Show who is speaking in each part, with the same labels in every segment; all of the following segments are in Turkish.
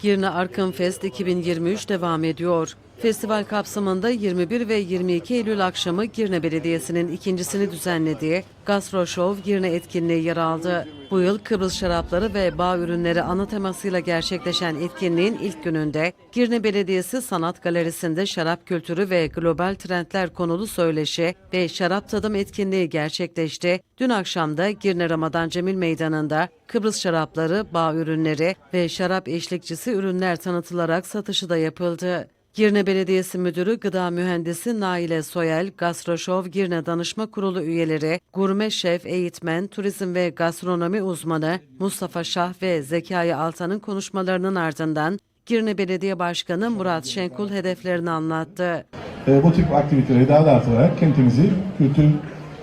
Speaker 1: Girne Arkın Fest 2023 devam ediyor. Festival kapsamında 21 ve 22 Eylül akşamı Girne Belediyesi'nin ikincisini düzenlediği Gastro Show Girne etkinliği yer aldı. Bu yıl Kıbrıs şarapları ve bağ ürünleri ana temasıyla gerçekleşen etkinliğin ilk gününde Girne Belediyesi Sanat Galerisi'nde şarap kültürü ve global trendler konulu söyleşi ve şarap tadım etkinliği gerçekleşti. Dün akşam da Girne Ramazan Cemil Meydanı'nda Kıbrıs şarapları, bağ ürünleri ve şarap eşlikçisi ürünler tanıtılarak satışı da yapıldı. Girne Belediyesi Müdürü Gıda Mühendisi Naile Soyel, Gastroşov Girne Danışma Kurulu üyeleri, gurme şef, eğitmen, turizm ve gastronomi uzmanı Mustafa Şah ve Zekai Altan'ın konuşmalarının ardından Girne Belediye Başkanı Murat Şenkul hedeflerini anlattı.
Speaker 2: Bu tip aktiviteleri daha da artırarak kentimizi kültür,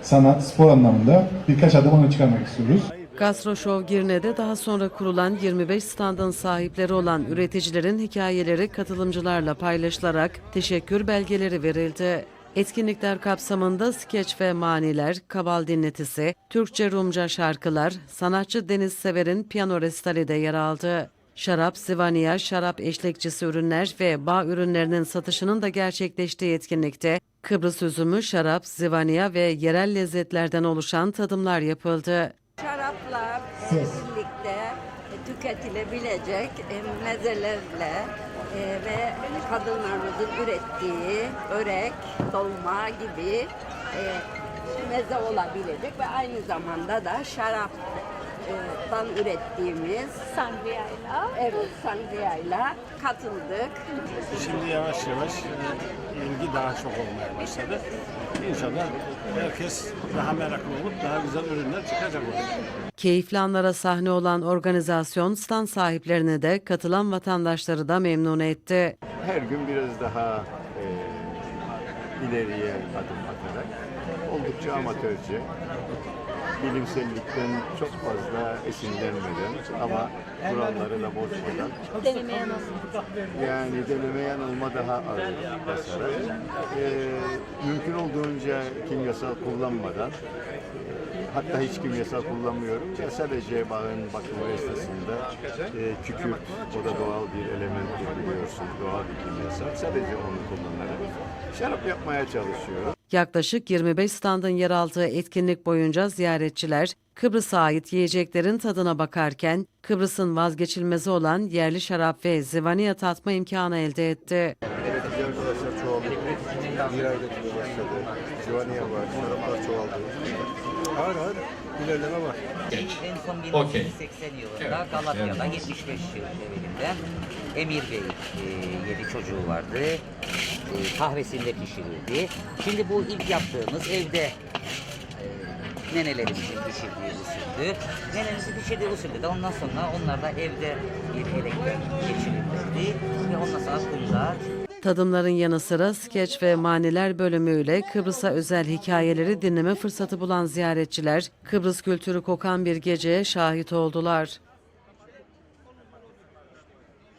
Speaker 2: sanat, spor anlamında birkaç adım öne çıkarmak istiyoruz.
Speaker 1: Gastro Show Girne'de daha sonra kurulan 25 standın sahipleri olan üreticilerin hikayeleri katılımcılarla paylaşılarak teşekkür belgeleri verildi. Etkinlikler kapsamında skeç ve maniler, kabal dinletisi, Türkçe Rumca şarkılar, sanatçı Deniz Sever'in piyano resitali de yer aldı. Şarap, zivaniya, şarap eşlikçisi ürünler ve bağ ürünlerinin satışının da gerçekleştiği etkinlikte Kıbrıs üzümü, şarap, zivaniya ve yerel lezzetlerden oluşan tadımlar yapıldı.
Speaker 3: Şaraplar e, birlikte e, tüketilebilecek e, mezelerle e, ve kadınlarımızın ürettiği örek, dolma gibi meze olabilecek ve aynı zamanda da şaraptan ürettiğimiz
Speaker 4: Sangria'yla.
Speaker 3: evet sangriayla katıldık.
Speaker 5: Şimdi yavaş yavaş e, ilgi daha çok olmaya başladı. İnşallah herkes daha meraklı olup daha güzel ürünler çıkacak orada.
Speaker 1: Keyifli anlara sahne olan organizasyon stand sahiplerini de katılan vatandaşları da memnun etti.
Speaker 6: her gün biraz daha e, ileriye adım atarak oldukça amatörce, bilimsellikten çok fazla esinlenmeden ama kuralları da bozmadan
Speaker 4: Deneme yanılma.
Speaker 6: yani deneme yanılma daha ağır basarak e, mümkün olduğunca kimyasal kullanmadan hatta hiç kimyasal kullanmıyorum. Ya sadece bağın bakımı esnasında e, kükürt, o da doğal bir elementtir biliyorsunuz, doğal bir kimyasal. Sadece onu kullanarak şarap yapmaya çalışıyorum.
Speaker 1: Yaklaşık 25 standın yer aldığı etkinlik boyunca ziyaretçiler Kıbrıs'a ait yiyeceklerin tadına bakarken Kıbrıs'ın vazgeçilmezi olan yerli şarap ve zivaniya tatma imkanı elde etti.
Speaker 6: Üretici arkadaşlar çoğaldı. Üretime başladı. Civaniye var, şaraplar çoğaldı. Ağır ağır ilerleme var.
Speaker 7: En son 1980 yılında Galatya'da 75 devrinde Emir Bey 7 çocuğu vardı. E, kahvesinde pişirirdi. Şimdi bu ilk yaptığımız evde e, nenelerimizin pişirdiği usuldü. Nenemizin pişirdiği usuldü de ondan sonra onlar da evde bir elektrik geçirilirdi. Ve ondan sonra kumda
Speaker 1: Tadımların yanı sıra skeç ve maniler bölümüyle Kıbrıs'a özel hikayeleri dinleme fırsatı bulan ziyaretçiler Kıbrıs kültürü kokan bir geceye şahit oldular.